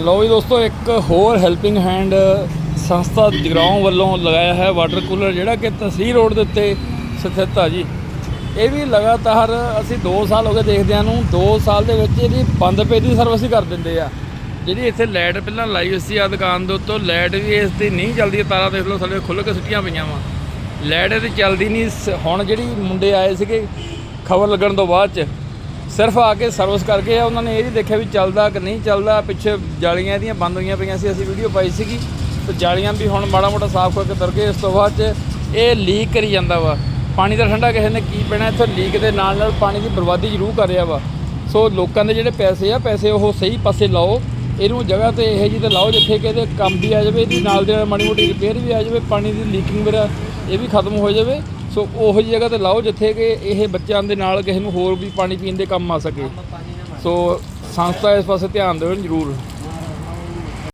ਲੋ ਜੀ ਦੋਸਤੋ, ਇੱਕ ਹੋਰ ਹੈਲਪਿੰਗ ਹੈਂਡ ਸੰਸਥਾ ਜਗਰਾਉਂ ਵੱਲੋਂ ਲਗਾਇਆ ਹੈ ਵਾਟਰ ਕੂਲਰ ਜਿਹੜਾ ਕਿ ਤਹਿਸੀਲ ਰੋਡ ਦੇ ਉੱਤੇ ਸਥਿਤ ਆ ਜੀ। ਇਹ ਵੀ ਲਗਾਤਾਰ ਅਸੀਂ 2 ਸਾਲ ਹੋ ਗਏ ਦੇਖਦਿਆਂ ਨੂੰ 2 ਸਾਲ ਦੇ ਵਿੱਚ ਇਹਦੀ ਬੰਦ ਪਈ ਦੀ ਸਰਵਿਸ ਹੀ ਕਰ ਦਿੰਦੇ ਆ। ਜਿਹੜੀ ਇੱਥੇ ਲਾਈਟ ਪਹਿਲਾਂ ਲਾਈ ਹੋਈ ਸੀ ਆ ਦੁਕਾਨ ਦੇ ਉੱਤੋਂ ਲਾਈਟ ਵੀ ਇਸ ਦੀ ਨਹੀਂ ਚੱਲਦੀ ਤਾਰਾਂ ਦੇਖ ਲਓ ਥੱਲੇ ਖੁੱਲ੍ਹ ਕੇ ਸੁੱਟੀਆਂ ਪਈਆਂ ਵਾ। ਲਾਈਟ ਇਹਦੀ ਚੱਲਦੀ ਨਹੀਂ, ਸ- ਹੁਣ ਜਿਹੜੀ ਮੁੰਡੇ ਆਏ ਸੀਗੇ, ਖਬਰ ਲੱਗਣ ਤੋਂ ਬਾਅਦ ਚ ਸਿਰਫ ਆ ਕੇ ਸਰਵਿਸ ਕਰਕੇ ਆ, ਉਹਨਾਂ ਨੇ ਇਹ ਵੀ ਦੇਖਿਆ ਵੀ ਚੱਲਦਾ ਕਿ ਨਹੀਂ ਚੱਲਦਾ। ਪਿੱਛੇ ਜਾਲੀਆਂ ਇਹਦੀਆਂ ਬੰਦ ਹੋਈਆਂ ਪਈਆਂ ਸੀ, ਅਸੀਂ ਵੀਡੀਓ ਪਾਈ ਸੀਗੀ। ਤੇ ਜਾਲੀਆਂ ਵੀ ਹੁਣ ਮਾੜਾ ਮੋਟਾ ਸਾਫ਼ ਕਰਕੇ ਤੁਰ ਗਏ ਇਸ ਤੋਂ ਬਾਅਦ ਚ ਇਹ ਲੀਕ ਕਰੀ ਜਾਂਦਾ ਵਾ। ਪਾਣੀ ਦਾ ਠੰਡਾ ਕਿਸੇ ਨੇ ਕੀ ਪੈਣਾ, ਇੱਥੇ ਲੀਕ ਦੇ ਨਾਲ ਨਾਲ ਪਾਣੀ ਦੀ ਬਰਬਾਦੀ ਜ਼ਰੂਰ ਕਰ ਰਿਹਾ ਵਾ। ਸੋ ਲੋਕਾਂ ਦੇ ਜਿਹੜੇ ਪੈਸੇ ਆ, ਪੈਸੇ ਉਹ ਸਹੀ ਪਾਸੇ ਲਾਓ। ਇਹਨੂੰ ਜਗ੍ਹਾ ਤੇ ਇਹੋ ਜਿਹੀ ਤੇ ਲਾਓ ਜਿੱਥੇ ਕਿ ਇਹਦੇ ਕੰਮ ਵੀ ਆ ਜਾਵੇ, ਇਹਦੀ ਨਾਲ ਦੇ ਨਾਲ ਮਾੜੀ ਮੋਟੀ ਰਿਪੇਅਰ ਵੀ ਆ ਜਾਵੇ, ਪਾਣੀ ਦੀ ਲੀਕਿੰਗ ਵਗੈਰਾ ਇਹ ਵੀ ਖਤਮ ਹੋ ਜਾਵੇ। ਸੋ ਉਹੋ ਜਿਹੀ ਜਗ੍ਹਾ ਤੇ ਲਾਓ ਜਿੱਥੇ ਕਿ ਇਹ ਬੱਚਿਆਂ ਦੇ ਨਾਲ ਕਿਸੇ ਨੂੰ ਹੋਰ ਵੀ ਪਾਣੀ ਪੀਣ ਦੇ ਕੰਮ ਆ ਸਕੇ। ਸੋ ਸੰਸਥਾ ਇਸ ਪਾਸੇ ਧਿਆਨ ਦੇਣ ਜ਼ਰੂਰ।